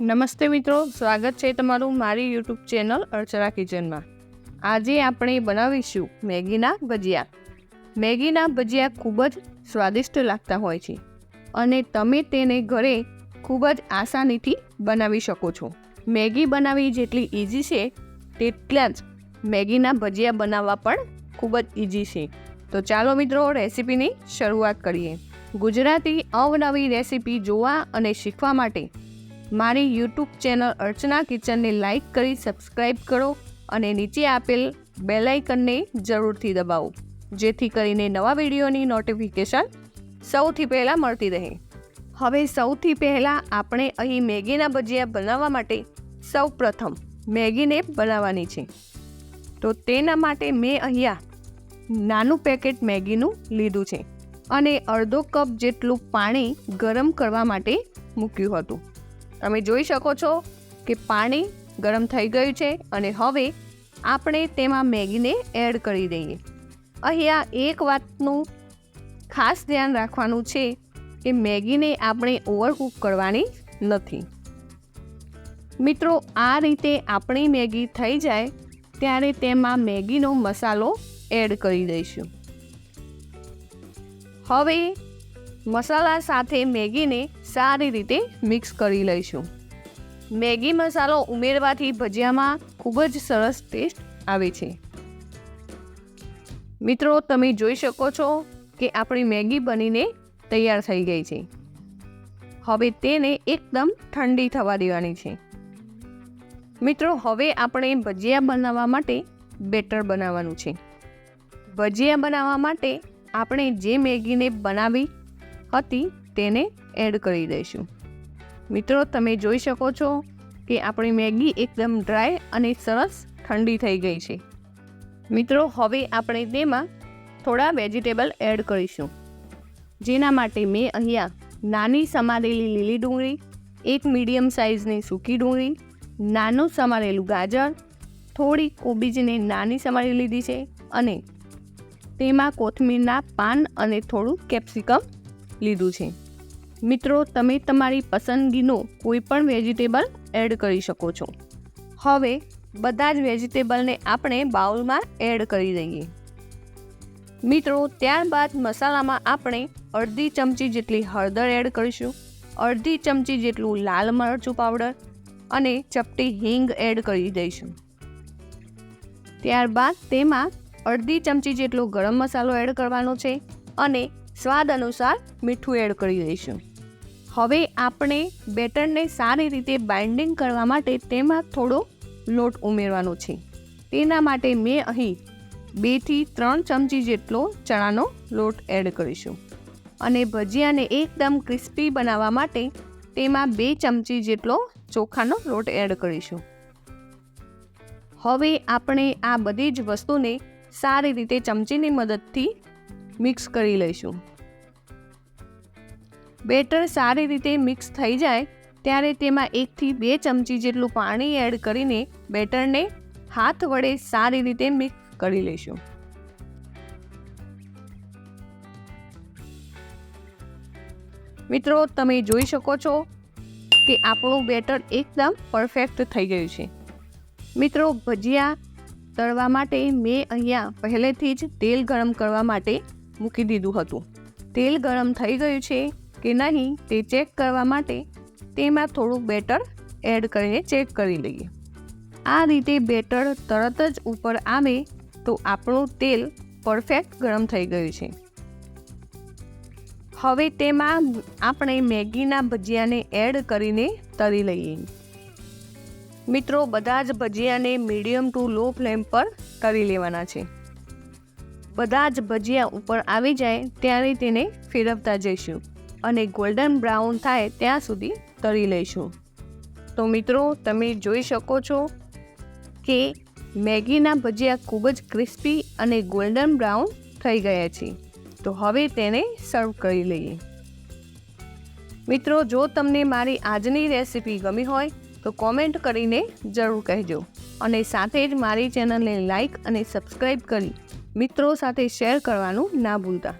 નમસ્તે મિત્રો, સ્વાગત છે તમારું મારી યુટ્યુબ ચેનલ અર્ચના કિચનમાં. આજે આપણે બનાવીશું મેગીના ભજીયા. મેગીના ભજીયા ખૂબ જ સ્વાદિષ્ટ લાગતા હોય છે અને તમે તેને ઘરે ખૂબ જ આસાનીથી બનાવી શકો છો. મેગી બનાવવી જેટલી ઇઝી છે, તેટલા જ મેગીના ભજીયા બનાવવા પણ ખૂબ જ ઇઝી છે. તો ચાલો મિત્રો, રેસીપીની શરૂઆત કરીએ. ગુજરાતી અવનવી રેસીપી જોવા અને શીખવા માટે મારી યુટ્યુબ ચેનલ અર્ચના કિચનને લાઇક કરી સબસ્ક્રાઇબ કરો અને નીચે આપેલ બેલાઇકનને જરૂરથી દબાવો, જેથી કરીને નવા વિડીયોની નોટિફિકેશન સૌથી પહેલાં મળતી રહે. હવે સૌથી પહેલાં આપણે અહીં મેગીના ભજીયા બનાવવા માટે સૌ પ્રથમ મેગીને બનાવવાની છે. તો તેના માટે મેં અહીંયા નાનું પેકેટ મેગીનું લીધું છે અને અડધો કપ જેટલું પાણી ગરમ કરવા માટે મૂક્યું હતું. તમે જોઈ શકો છો કે પાણી ગરમ થઈ ગયું છે અને હવે આપણે તેમાં મેગીને એડ કરી દઈએ. અહીંયા એક વાતનું ખાસ ધ્યાન રાખવાનું છે કે મેગીને આપણે ઓવરકુક કરવાની નથી. મિત્રો, આ રીતે આપણી મેગી થઈ જાય ત્યારે તેમાં મેગીનો મસાલો એડ કરી દઈશું. હવે મસાલા સાથે મેગીને સારી રીતે મિક્સ કરી લઈશું. મેગી મસાલો ઉમેરવાથી ભજીયામાં ખૂબ જ સરસ ટેસ્ટ આવે છે. મિત્રો, તમે જોઈ શકો છો કે આપણી મેગી બનીને તૈયાર થઈ ગઈ છે. હવે તેને એકદમ ઠંડી થવા દેવાની છે. મિત્રો, હવે આપણે ભજીયા બનાવવા માટે બેટર બનાવવાનું છે. ભજીયા બનાવવા માટે આપણે જે મેગીને બનાવી હતી તેને એડ કરી દઈશું. મિત્રો, તમે જોઈ શકો છો કે આપણી મેગી એકદમ ડ્રાય અને સરસ ઠંડી થઈ ગઈ છે. મિત્રો, હવે આપણે તેમાં થોડા વેજીટેબલ એડ કરીશું. જેના માટે મેં અહીંયા નાની સમારેલી લીલી ડુંગળી, એક મીડિયમ સાઇઝની સૂકી ડુંગળી, નાનું સમારેલું ગાજર, થોડી કોબીજને નાની સમારી લીધી છે અને તેમાં કોથમીરના પાન અને થોડું કેપ્સિકમ લીધું છે. મિત્રો, તમે તમારી પસંદગીનો કોઈ પણ વેજીટેબલ એડ કરી શકો છો. હવે, બધા જ વેજીટેબલને આપણે બાઉલમાં એડ કરી દઈએ. મિત્રો, ત્યારબાદ મસાલામાં આપણે અડધી ચમચી જેટલી હળદર એડ કરીશું, અડધી ચમચી જેટલું લાલ મરચું પાવડર અને ચપટી હિંગ એડ કરી દઈશું. ત્યારબાદ તેમાં અડધી ચમચી જેટલો ગરમ મસાલો એડ કરવાનો છે અને સ્વાદ અનુસાર મીઠું એડ કરી દઈશું. હવે આપણે બેટરને સારી રીતે બાઇન્ડિંગ કરવા માટે તેમાં થોડો લોટ ઉમેરવાનો છે. તેના માટે મેં અહીં બેથી ત્રણ ચમચી જેટલો ચણાનો લોટ એડ કરીશું. અને ભજીયાને એકદમ ક્રિસ્પી બનાવવા માટે તેમાં બે ચમચી જેટલો ચોખાનો લોટ એડ કરીશું. હવે આપણે આ બધી જ વસ્તુને સારી રીતે ચમચીની મદદથી મિક્સ કરી લઈશું. બેટર સારી રીતે મિક્સ થઈ જાય, ત્યારે તેમાં એકથી બે ચમચી જેટલું પાણી એડ કરીને બેટરને હાથ વડે સારી રીતે મિક્સ કરી લઈશું મિત્રો, તમે જોઈ શકો છો કે આપણું બેટર એકદમ પરફેક્ટ થઈ ગયું છે. મિત્રો, ભજીયા તળવા માટે મેં અહીંયા પહેલેથી જ તેલ ગરમ કરવા માટે મૂકી દીધું હતું. તેલ ગરમ થઈ ગયું છે કે નહીં તે ચેક કરવા માટે તેમાં થોડું બેટર એડ કરીને ચેક કરી લઈએ. આ રીતે બેટર તરત જ ઉપર આવે તો આપણું તેલ પરફેક્ટ ગરમ થઈ ગયું છે. હવે તેમાં આપણે મેગીના ભજીયાને એડ કરીને તળી લઈએ. મિત્રો, બધા જ ભજીયાને મીડિયમ ટુ લો ફ્લેમ પર તળી લેવાના છે. બધા જ ભજીયા ઉપર આવી જાય, ત્યારે તેને ફેરવતા જઈશું. અને ગોલ્ડન બ્રાઉન થાય ત્યાં સુધી તળી લઈશું. તો મિત્રો, તમે જોઈ શકો છો કે મેગીના ભજીયા ખૂબ જ ક્રિસ્પી અને ગોલ્ડન બ્રાઉન થઈ ગયા છે. તો હવે તેને સર્વ કરી લઈએ. મિત્રો, જો તમને મારી આજની રેસિપી ગમી હોય, તો કોમેન્ટ કરીને જરૂર કહેજો. અને સાથે જ મારી ચેનલને લાઈક અને સબસ્ક્રાઈબ કરી મિત્રો સાથે શેર કરવાનું ના ભૂલતા.